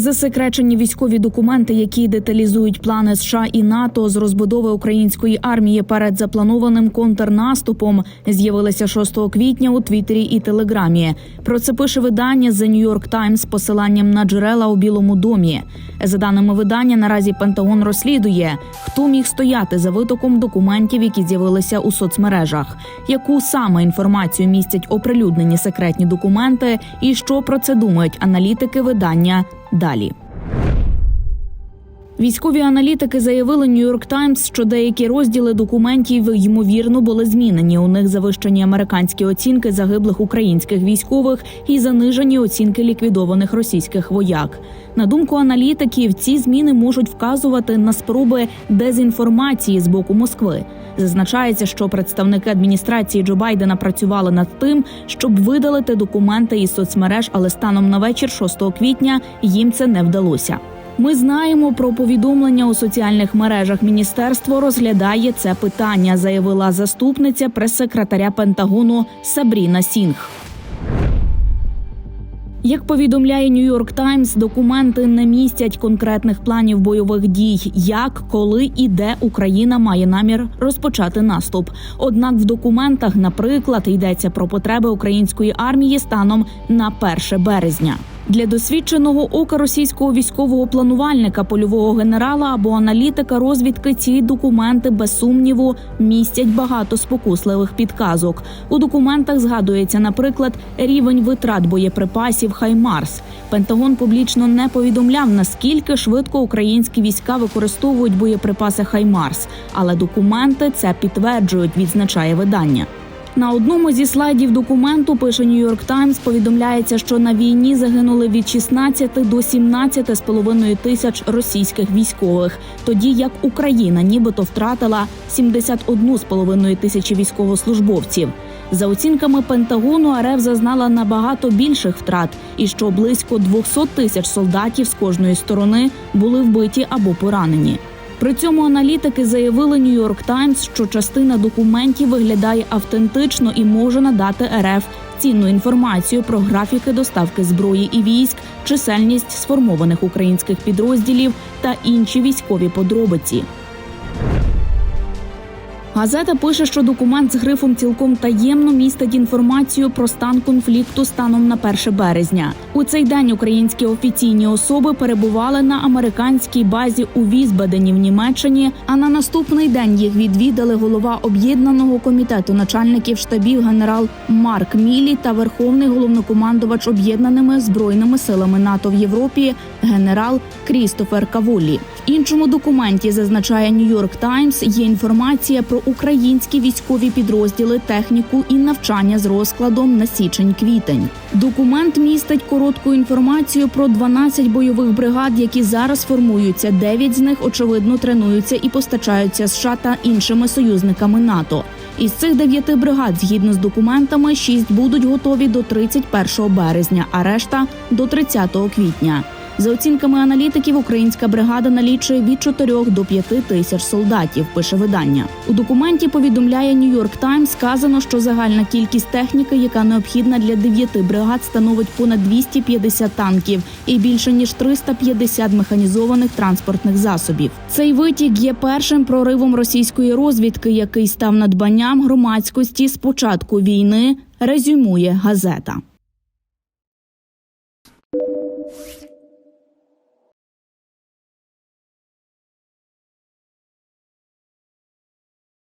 Засекречені військові документи, які деталізують плани США і НАТО з розбудови української армії перед запланованим контрнаступом, з'явилися 6 квітня у Твіттері і Телеграмі. Про це пише видання The New York Times з посиланням на джерела у Білому домі. За даними видання, наразі Пентагон розслідує, хто міг стояти за витоком документів, які з'явилися у соцмережах, яку саме інформацію містять оприлюднені секретні документи, і що про це думають аналітики видання далі. Військові аналітики заявили Нью-Йорк Таймс, що деякі розділи документів ймовірно були змінені. У них завищені американські оцінки загиблих українських військових і занижені оцінки ліквідованих російських вояк. На думку аналітиків, ці зміни можуть вказувати на спроби дезінформації з боку Москви. Зазначається, що представники адміністрації Джо Байдена працювали над тим, щоб видалити документи із соцмереж, але станом на вечір 6 квітня їм це не вдалося. Ми знаємо про повідомлення у соціальних мережах. Міністерство розглядає це питання, заявила заступниця прес-секретаря Пентагону Сабріна Сінг. Як повідомляє Нью-Йорк Таймс, документи не містять конкретних планів бойових дій, як, коли і де Україна має намір розпочати наступ. Однак в документах, наприклад, йдеться про потреби української армії станом на 1 березня. Для досвідченого ока російського військового планувальника, польового генерала або аналітика розвідки ці документи без сумніву містять багато спокусливих підказок. У документах згадується, наприклад, рівень витрат боєприпасів Хаймарс. Пентагон публічно не повідомляв наскільки швидко українські війська використовують боєприпаси Хаймарс, але документи це підтверджують, відзначає видання. На одному зі слайдів документу пише Нью-Йорк Таймс, повідомляється, що на війні загинули від 16 до 17 з половиною тисяч російських військових, тоді як Україна нібито втратила 71 з половиною тисячі військовослужбовців. За оцінками Пентагону, РФ зазнала набагато більших втрат, і що близько 200 тисяч солдатів з кожної сторони були вбиті або поранені. При цьому аналітики заявили Нью-Йорк Таймс, що частина документів виглядає автентично і може надати РФ цінну інформацію про графіки доставки зброї і військ, чисельність сформованих українських підрозділів та інші військові подробиці. Газета пише, що документ з грифом цілком таємно містить інформацію про стан конфлікту станом на 1 березня. У цей день українські офіційні особи перебували на американській базі у Візбадені в Німеччині. А на наступний день їх відвідали голова об'єднаного комітету начальників штабів генерал Марк Мілі та верховний головнокомандувач об'єднаними збройними силами НАТО в Європі генерал Крістофер Кавулі. В іншому документі зазначає Нью-Йорк Таймс. Є інформація про українські військові підрозділи, техніку і навчання з розкладом на січень-квітень. Документ містить коротку інформацію про 12 бойових бригад, які зараз формуються. Дев'ять з них очевидно тренуються і постачаються США та іншими союзниками НАТО. Із цих дев'яти бригад, згідно з документами, шість будуть готові до 31 березня, а решта до 30 квітня. За оцінками аналітиків, українська бригада налічує від 4 до 5 тисяч солдатів. Пише видання. У документі повідомляє Нью-Йорк Таймс, сказано, що загальна кількість техніки, яка необхідна для 9 бригад, становить понад 250 танків і більше ніж 350 механізованих транспортних засобів. Цей витік є першим проривом російської розвідки, який став надбанням громадськості з початку війни. Резюмує газета.